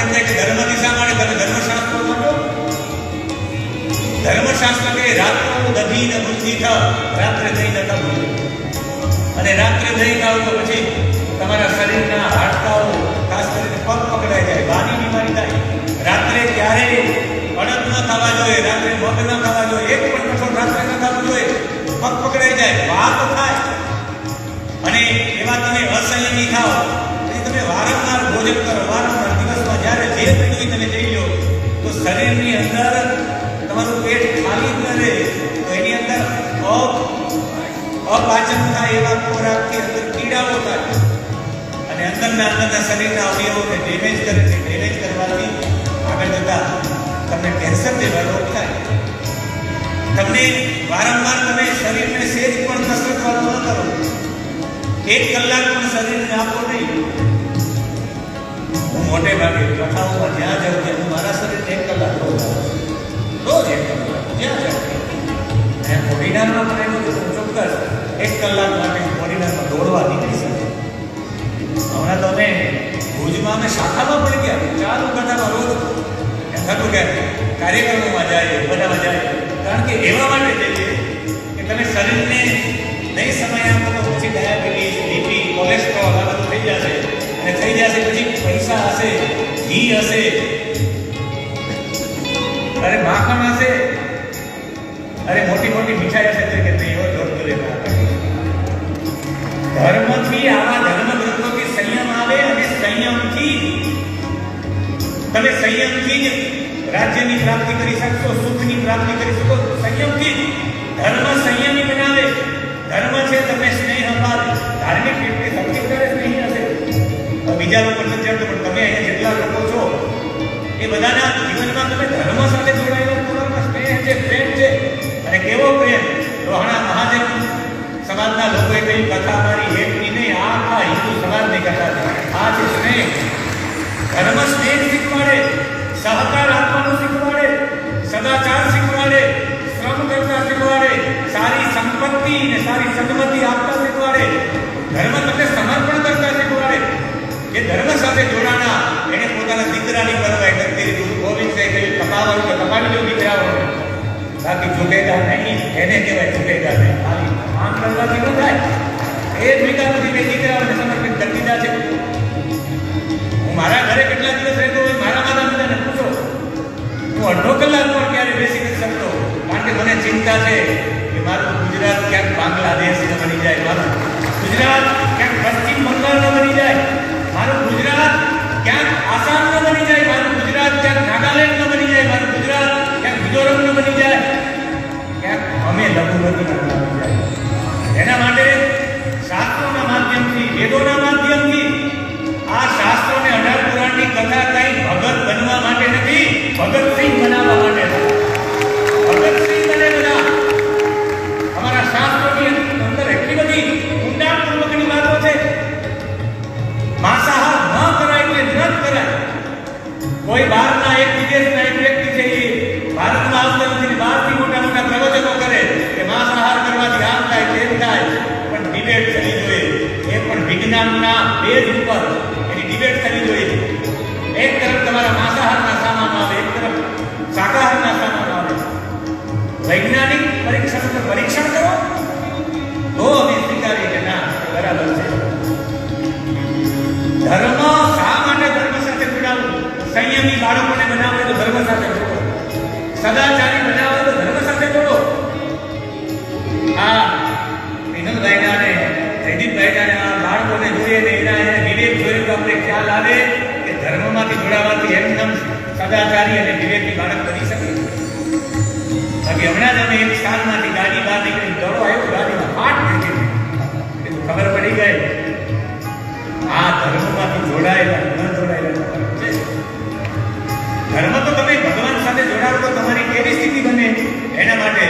આપણે એમ થાય કે ધર્મ દિશા માટે તમે ધર્મશાસ્ત્રો વાંચો. ધર્મશાસ્ત્ર કે રાત્રો દધી ને બુદ્ધિ થ, રાત્રે થઈ નતા અને રાત્રે થઈ જાવ તો પછી તમારા શરીરના હાડકાઓ ખાસ કરીને પગ પકડાઈ જાય વાની બીમારી થાય. રાત્રે ક્યારે અડદ ન થવા જોઈએ, રાત્રે મગ ન થવા જોઈએ, એક પણ કઠોળ રાત્રે ન થવું જોઈએ, પગ પકડાઈ જાય, વાત થાય. અને એવા તમે અસંયમી થાવ તમે વારંવાર ભોજન કરો, વારંવાર જ્યારે જે પીણું તમે જઈ લો તો શરીરની અંદર તમારું પેટ ખાલી જ ન રહે તો એની અંદર અ અપાચન થાય એવા ખોરાકથી અંદર કીડાઓ થાય અને અંદરના અંદરના શરીરના અવયવોને ડેમેજ કરે છે ડેમેજ કરવાથી આગળ જતા તમને કેન્સર જેવા રોગ થાય તમને વારંવાર તમે શરીરને સેજ પણ કસરત વાળો ન કરો એક કલાક પણ શરીરને આપો નહીં હું મોટે ભાગે કથાઓમાં જ્યાં જાઉં ત્યાં હું મારા શરીરને એક કલાક રોજ આપું છું. રોજ એક કલાક જ્યાં જાઉં અને કોડીનારમાં પણ એવું છે હું ચોક્કસ એક કલાક માટે હું કોડીનારમાં દોડવા નીકળી શકું હમણાં તો અમે ભુજમાં અમે શાખામાં પણ ગયા ચાલુ કથામાં રોજ એમ થતું કે કાર્યક્રમોમાં જાય બધામાં જાય કારણ કે એવા માટે જઈએ કે તમે શરીરને નહીં સમય આપો તો પછી ડાયાબિટીસ બીપી કોલેસ્ટ્રોલ આ બધું થઈ જશે અને થઈ જશે પછી પૈસા હશે ઘી હશે અરે માખણ હશે અરે મોટી મોટી મીઠાઈ હશે તો કે નહીં એવો જોર કરે ના ધર્મથી આવા ધર્મ ગ્રંથોથી સંયમ આવે અને સંયમથી તમે સંયમથી જ રાજ્યની પ્રાપ્તિ કરી શકશો સુખની પ્રાપ્તિ કરી શકો સંયમથી જ ધર્મ સંયમી સમાજના લોકોએ કઈ કથા મારી એકની નહીં, આ આખા હિન્દુ સમાજની કથા છે. આ છે સ્નેહ. ધર્મ સ્નેહ શીખવાડે, સહકાર આપવાનું શીખવાડે, સદાચાર શીખવાડે, શ્રમ કરતા શીખવાડે, સારી સંપત્તિ ને સારી સદમતિ આપતા શીખવાડે, ધર્મ તમને સમર્પણ કરતા શીખવાડે. એ ધર્મ સાથે જોડાણા એને પોતાના દીકરાની પરવાય કરતી હતી. ગોવિંદ સાહેબ કહ્યું કમાવાનું તો કમાવી લો દીકરાઓને. બાકી ઝુકેગા નહીં, એને કહેવાય ઝુકેગા નહીં. કરવાથી ન થાય એ જ વિકાસથી છે મારા ઘરે કેટલા દિવસ રહેતો હોય, મારા માતા પિતાને પૂછો. હું અડધો કલાક પણ બેસી નથી શકતો, કારણ કે મને ચિંતા છે કે મારું ગુજરાત ક્યાંક બાંગ્લાદેશ બની જાય, મારું ગુજરાત ક્યાંક પશ્ચિમ બંગાળ બની જાય. भगत સદાચારી બનાવો તો ધર્મ સાથે જોડો આ વિનોદભાઈના ને જયદીપભાઈના ને આ બાળકોને જોઈએ ને એના એને વિવેક જોયું તો આપણે ખ્યાલ આવે કે ધર્મમાંથી જોડાવાથી એમનેમ સદાચારી અને વિવેકી બાળક બની શકે. બાકી હમણાં જ અમે એક સ્થાનમાંથી ગાડી બહાર નીકળી દડો આવ્યો, ગાડીમાં ફાટ નીકળી ખબર પડી ગઈ. આ ધર્મમાંથી જોડાયેલા એના માટે